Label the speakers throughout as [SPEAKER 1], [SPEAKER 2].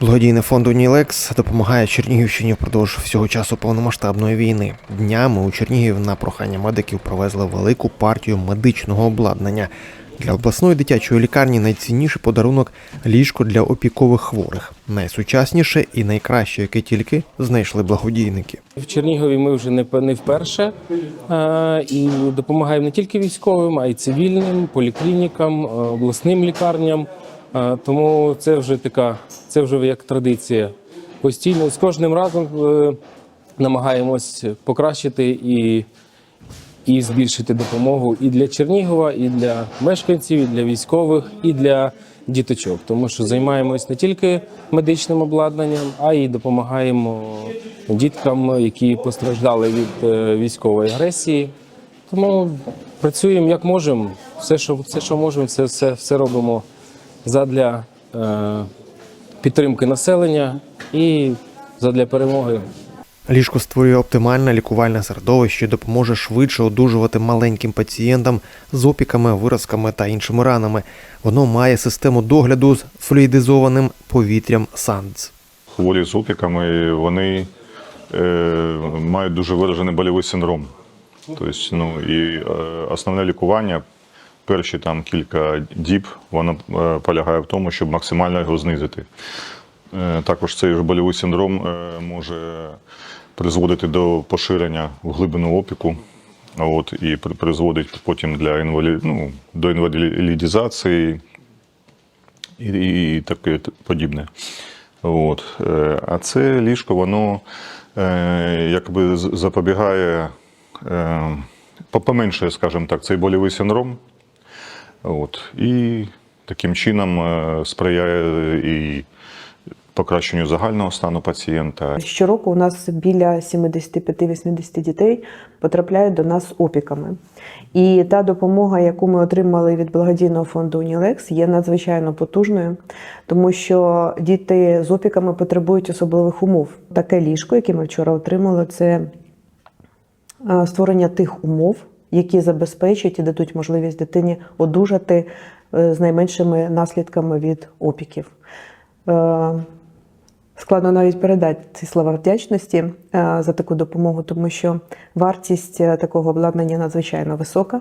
[SPEAKER 1] Благодійний фонд Унілекс допомагає Чернігівщині впродовж всього часу повномасштабної війни. Днями у Чернігів на прохання медиків провезли велику партію медичного обладнання. Для обласної дитячої лікарні найцінніший подарунок ліжко для опікових хворих, найсучасніше і найкраще, яке тільки знайшли благодійники.
[SPEAKER 2] В Чернігові ми вже не вперше е, і допомагаємо не тільки військовим, а й цивільним, поліклінікам, е, обласним лікарням. Тому це вже така, це вже як традиція. Постійно з кожним разом е, намагаємось покращити і, і збільшити допомогу і для Чернігова, і для мешканців, і для військових, і для діточок. Тому що займаємось не тільки медичним обладнанням, а й допомагаємо діткам, які постраждали від е, військової агресії. Тому працюємо як можемо. Все, що, все, що можемо, це все, все робимо задля е, підтримки населення і задля перемоги
[SPEAKER 1] Ліжко створює оптимальне лікувальне середовище, допоможе швидше одужувати маленьким пацієнтам з опіками, виразками та іншими ранами. Воно має систему догляду з флюїдизованим повітрям САНДЗ.
[SPEAKER 3] хворі з опіками, вони е, мають дуже виражений больовий синдром. Тобто, ну, і е, основне лікування, перші там кілька діб, воно е, полягає в тому, щоб максимально його знизити. Е, також цей ж больовий синдром е, може призводити до поширення в глибину опіку. От, і призводить потім для інвалі... ну, до інвалідизації і, і таке подібне. От. А це ліжко, воно е, якби запобігає, е, поменшує, скажімо так, цей больовий синдром. От. І таким чином е, сприяє і покращенню загального стану пацієнта,
[SPEAKER 4] Щороку у нас біля 75-80 дітей потрапляють до нас з опіками. І та допомога, яку ми отримали від благодійного фонду Унілекс, є надзвичайно потужною, тому що діти з опіками потребують особливих умов. Таке ліжко, яке ми вчора отримали, це е, створення тих умов, які забезпечать і дадуть можливість дитині одужати е, з найменшими наслідками від опіків. Е, Складно навіть передати ці слова вдячності е, за таку допомогу, тому що вартість такого обладнання надзвичайно висока.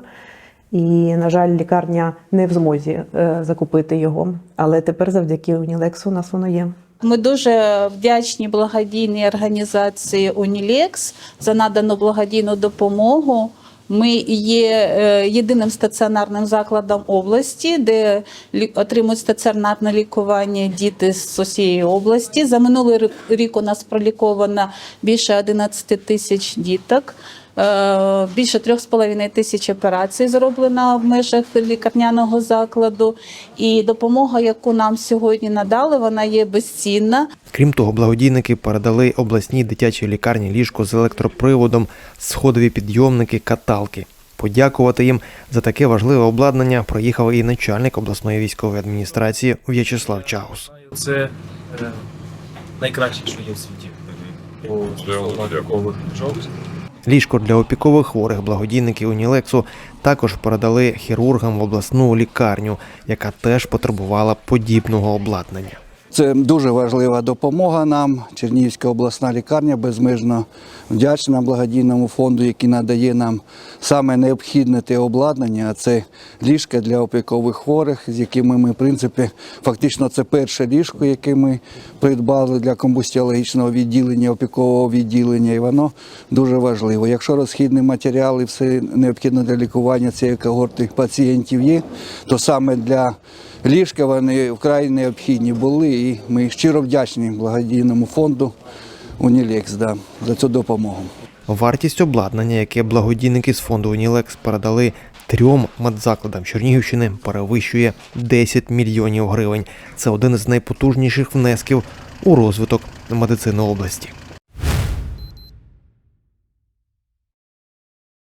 [SPEAKER 4] І, на жаль, лікарня не в змозі закупити його. Але тепер завдяки Унілексу у нас воно є.
[SPEAKER 5] Ми дуже вдячні благодійній організації Унілекс за надану благодійну допомогу. Ми є е, єдиним стаціонарним закладом області, де отримують стаціонарне лікування діти з усієї області. За минулий рік у нас проліковано більше 11 тисяч діток. Е, Більше 3,5 тисяч операцій зроблено в межах лікарняного закладу. І допомога, яку нам сьогодні надали, вона є безцінна.
[SPEAKER 1] Крім того, благодійники передали обласній дитячій лікарні ліжко з електроприводом, сходові підйомники, каталки. Подякувати їм за таке важливе обладнання проїхав і начальник обласної військової адміністрації В'ячеслав Чаус.
[SPEAKER 2] Це е, найкраще, що є в світі. Ліжок.
[SPEAKER 1] Ліжко для опікових хворих благодійники Унілексу також передали хірургам в обласну лікарню, яка теж потребувала подібного обладнання.
[SPEAKER 6] Це дуже важлива допомога нам. Чернігівська обласна лікарня безмежно вдячна благодійному фонду, який надає нам саме необхідне те обладнання. А це ліжка для опікових хворих, з якими ми, в принципі, фактично це перше ліжко, яке ми придбали для комбустіологічного відділення, опікового відділення, і воно дуже важливо. Якщо розхідні матеріали, все необхідне для лікування цієї когорти пацієнтів є, то саме для ліжка вони вкрай необхідні були, і ми щиро вдячні благодійному фонду Унілекс да, за цю допомогу.
[SPEAKER 1] Вартість обладнання, яке благодійники з фонду Унілекс передали трьом медзакладам Чернігівщини, перевищує 10 мільйонів гривень. Це один із найпотужніших внесків у розвиток медицини області.